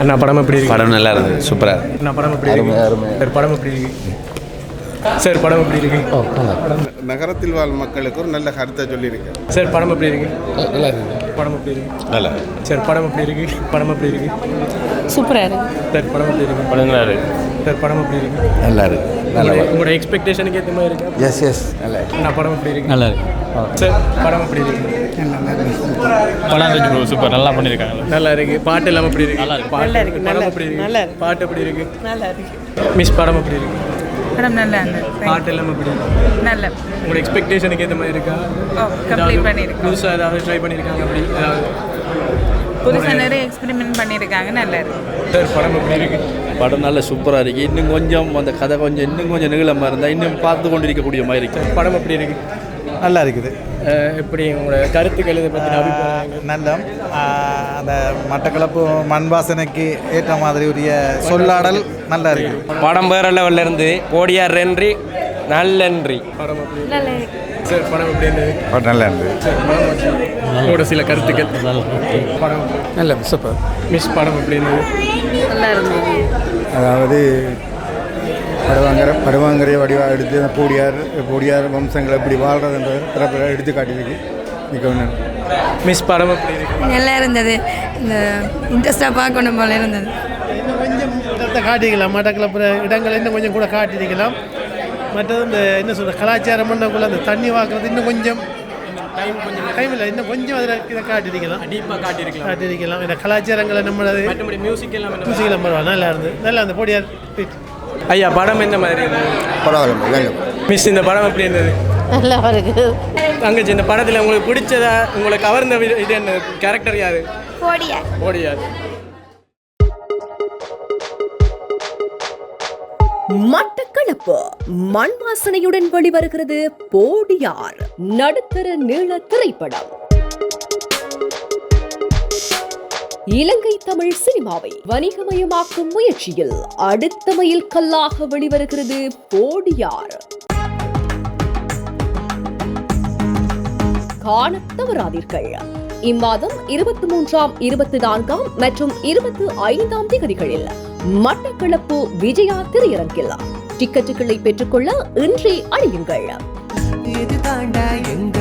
அண்ணா படம் எப்படி இருக்கு படம் நல்லா இருந்தது சூப்பராக அண்ணா படம் எப்படி இருக்கு சார் படம் எப்படி இருக்கு சார் படம் எப்படி இருக்கு நகரத்தில் வாழ் மக்களுக்கு ஒரு நல்ல கருத்தை சொல்லியிருக்கேன் சார் படம் எப்படி இருக்கு படம் எப்படி இருக்கு நல்லா சார் படம் எப்படி இருக்கு படம் எப்படி இருக்கு சூப்பராக இருக்கு சார் படம் எப்படி இருக்கு படம் நல்லா இருக்கு சார் படம் எப்படி இருக்கு நல்லா இருக்கு உங்களுடைய- உங்களோட எக்ஸ்பெக்டேஷனுக்கு ஏற்ற மாதிரி இருக்கு எஸ் எஸ் நல்லா இருக்கு அண்ணா படம் எப்படி இருக்கு நல்லா இருக்கு சார் படம் எப்படி இருக்கு படம் இருந்துச்சு ப்ரோ சூப்பர் நல்லா பண்ணியிருக்காங்க நல்லா இருக்கு பாட்டு எல்லாம் எப்படி இருக்கு நல்லா இருக்கு. பாட்டு நல்லா இருக்கு, படம் நல்லா எப்படி இருக்கு, இருக்கு நல்லா இருக்கு. பாட்டு எப்படி இருக்கு நல்லா இருக்கு மிஸ் படம் எப்படி இருக்கு படம் நல்லா இருந்தது பாட்டு எல்லாம் எப்படி இருக்கு நல்ல உங்களோட எக்ஸ்பெக்டேஷனுக்கு ஏற்ற மாதிரி இருக்கா கம்ப்ளீட் பண்ணியிருக்கோம் புதுசாக ஏதாவது ட்ரை பண்ணியிருக்காங்க அப்படி ஏதாவது புதுசாக நிறைய எக்ஸ்பெரிமெண்ட் பண்ணியிருக்காங்க நல்லா இருக்கு சார் படம் எப்படி இருக்கு படம் நல்ல சூப்பராக இருக்குது இன்னும் கொஞ்சம் அந்த கதை கொஞ்சம் இன்னும் கொஞ்சம் நீளமாக இருந்தால் இன்னும் பார்த்து கொண்டிருக்கக்கூடிய மாதிரி இருக்கு. சார் படம் எப்படி இருக்கு? நல்லா இருக்குது. அஹ் எப்படி உங்களோட கருத்துக்கள் இதை அபிப்பிராயங்கள்? நல்ல அந்த மட்டக்களப்பு மண் வாசனைக்கு ஏற்ற மாதிரி உரிய சொல்லாடல் நல்லா இருக்குது படம் வேற லெவல்ல இருந்து ஓடியார் நன்றி நல்லன்றி. படம் இருக்கு? சார் படம் எப்படி இருந்தது நல்லா இருந்தது சில கருத்துக்கள். படம் நல்ல சூப்பர். மிஸ் படம் எப்படி இருந்தது? நல்லா இருந்தது. அதாவது படுவாங்கரை படுவாங்கரையை வடிவாக எடுத்து அந்த போடியார் போடியார் வம்சங்கள் எப்படி வாழ்கிறதுன்றதை திறப்பில் எடுத்து காட்டியிருக்கு. மிக ஒன்று மிஸ் படம் நல்லா இருந்தது. இந்த இன்ட்ரெஸ்டாக பார்க்கணும் போல இருந்தது. இன்னும் கொஞ்சம் இடத்தை காட்டிக்கலாம். மட்டக்களப்புற இடங்களை இன்னும் கொஞ்சம் கூட காட்டியிருக்கலாம். மற்றது இந்த என்ன சொல்ற கலாச்சாரம் பண்ணக்குள்ள அந்த தண்ணி வாக்குறது இன்னும் கொஞ்சம் டைம் கொஞ்சம் டைம் இல்லை இன்னும் கொஞ்சம் அதில் இதை காட்டியிருக்கலாம். டீப்பாக காட்டியிருக்கலாம். காட்டியிருக்கலாம். இந்த கலாச்சாரங்களை நம்மளது மற்றபடி மியூசிக் எல்லாம் என்ன? மியூசிக்கில் பரவாயில்ல நல்லா இருந்து நல்லா இருந்து போடியார். ஐயா படம் எந்த மாதிரி பரவாயில்ல மிஸ் இந்த படம் எப்படி இருந்தது? நல்லா இருக்கு. தங்கச்சி இந்த படத்தில் உங்களுக்கு பிடிச்சதா உங்களை கவர்ந்த வி- இது என்ன கேரக்டர் யாரு? போடியா ஓடியார் மட்டக்களப்பு மண் வாசனையுடன் வெளிவருகிறது போடியார் நடுத்தர நீள திரைப்படம். இலங்கை தமிழ் சினிமாவை வணிகமயமாக்கும் முயற்சியில் அடுத்த மைல் கல்லாக வெளிவருகிறது போடியார். காண தவறாதீர்கள். இம்மாதம் இருபத்தி மூன்றாம் இருபத்தி நான்காம் மற்றும் இருபத்தி ஐந்தாம் திகதிகளில் மட்டக்களப்பு விஜயா திரையரங்கில். டிக்கெட்டுகளை பெற்றுக்கொள்ள இன்றே அழியுங்கள் இது தாண்டா எங்க